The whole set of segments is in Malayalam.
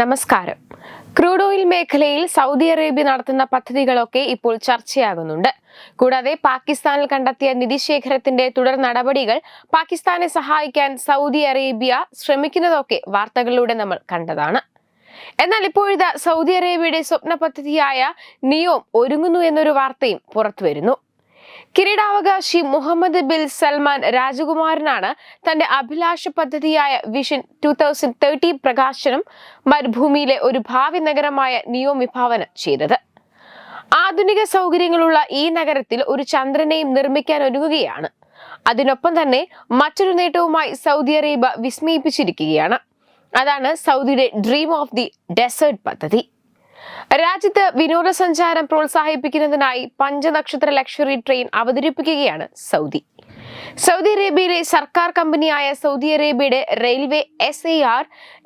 നമസ്കാരം. ക്രൂഡ് ഓയിൽ മേഖലയിൽ സൗദി അറേബ്യ നടത്തുന്ന പദ്ധതികളൊക്കെ ഇപ്പോൾ ചർച്ചയാകുന്നുണ്ട്. കൂടാതെ പാകിസ്ഥാനിൽ കണ്ടെത്തിയ നിധിശേഖരത്തിന്റെ തുടർ നടപടികൾ പാകിസ്ഥാനെ സഹായിക്കാൻ സൗദി അറേബ്യ ശ്രമിക്കുന്നതൊക്കെ വാർത്തകളിലൂടെ നമ്മൾ കണ്ടതാണ്. എന്നാൽ ഇപ്പോഴിതാ സൗദി അറേബ്യയുടെ സ്വപ്ന പദ്ധതിയായ നിയോം ഒരുങ്ങുന്നു എന്നൊരു വാർത്തയും പുറത്തുവരുന്നു കിരീടാവകാശി മുഹമ്മദ് ബിൻ സൽമാൻ രാജകുമാരനാണ്. തന്റെ അഭിലാഷ പദ്ധതിയായ വിഷൻ ടു തൗസൻഡ് തേർട്ടി പ്രകാശനം മരുഭൂമിയിലെ ഒരു ഭാവി നഗരമായ നിയോ വിഭാവനം ചെയ്തത്. ആധുനിക സൗകര്യങ്ങളുള്ള ഈ നഗരത്തിൽ ഒരു ചന്ദ്രനെയും നിർമ്മിക്കാൻ ഒരുങ്ങുകയാണ്. അതിനൊപ്പം തന്നെ മറ്റൊരു നേട്ടവുമായി സൗദി അറേബ്യ വിസ്മയിപ്പിച്ചിരിക്കുകയാണ്. അതാണ് സൗദിയുടെ ഡ്രീം ഓഫ് ദി ഡെസേർട്ട് പദ്ധതി. രാജ്യത്ത് വിനോദസഞ്ചാരം പ്രോത്സാഹിപ്പിക്കുന്നതിനായി പഞ്ചനക്ഷത്ര ലക്ഷറി ട്രെയിൻ അവതരിപ്പിക്കുകയാണ് സൗദി. സൗദി അറേബ്യയിലെ സർക്കാർ കമ്പനിയായ സൗദി അറേബ്യയുടെ railway S A R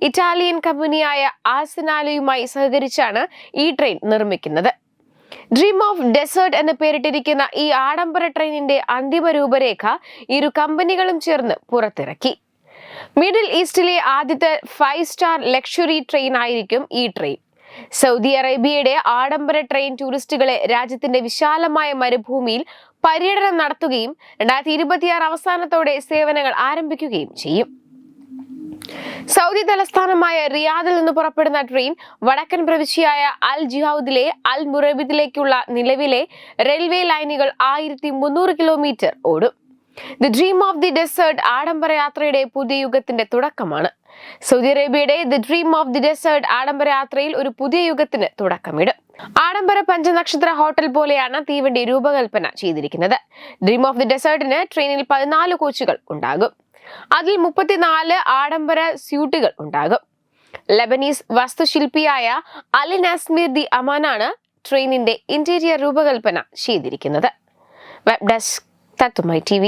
Italian കമ്പനിയായ ആസനാലയുമായി സഹകരിച്ചാണ് ഈ ട്രെയിൻ നിർമ്മിക്കുന്നത്. ഡ്രീം ഓഫ് ഡെസേർട്ട് എന്ന് പേരിട്ടിരിക്കുന്ന ഈ ആഡംബര ട്രെയിനിന്റെ അന്തിമ രൂപരേഖ ഇരു കമ്പനികളും ചേർന്ന് പുറത്തിറക്കി. മിഡിൽ ഈസ്റ്റിലെ ആദ്യത്തെ ഫൈവ് സ്റ്റാർ ലക്ഷറി ട്രെയിൻ ആയിരിക്കും ഈ ട്രെയിൻ. സൗദി അറേബ്യയുടെ ആഡംബര ട്രെയിൻ ടൂറിസ്റ്റുകളെ രാജ്യത്തിന്റെ വിശാലമായ മരുഭൂമിയിൽ പര്യടനം നടത്തുകയും രണ്ടായിരത്തി ഇരുപത്തിയാറ് അവസാനത്തോടെ സേവനങ്ങൾ ആരംഭിക്കുകയും ചെയ്യും. സൗദി തലസ്ഥാനമായ റിയാദിൽ നിന്ന് പുറപ്പെടുന്ന ട്രെയിൻ വടക്കൻ പ്രവിശ്യയായ അൽ ജിഹൌദിലെ അൽ മുറബിദിലേക്കുള്ള നിലവിലെ റെയിൽവേ ലൈനുകൾ ആയിരത്തി മുന്നൂറ് കിലോമീറ്റർ ഓടും. The dream of the desert ആഡംബര യാത്രയുടെ പുതിയ യുഗത്തിന്റെ തുടക്കമാണ്. സൗദി അറേബ്യയുടെ the dream of the desert ആഡംബര യാത്രയിൽ ഒരു പുതിയ യുഗത്തിന് തുടക്കമിടും. ആഡംബര പഞ്ചനക്ഷത്ര ഹോട്ടൽ പോലെയാണ് തീവണ്ടി രൂപകൽപ്പന ചെയ്തിരിക്കുന്നത്. ഡ്രീം ഓഫ് ദി ഡെസേർട്ടിന് ട്രെയിനിൽ പതിനാല് കോച്ചുകൾ ഉണ്ടാകും. അതിൽ മുപ്പത്തിനാല് ആഡംബര സ്യൂട്ടുകൾ ഉണ്ടാകും. ലബനീസ് വാസ്തുശില്പിയായ അലി നാസ്മീർ ദി അമാനാണ് ട്രെയിനിന്റെ ഇന്റീരിയർ രൂപകൽപ്പന ചെയ്തിരിക്കുന്നത്. വെബ് ഡെസ്ക് തത്തുമൈ ടി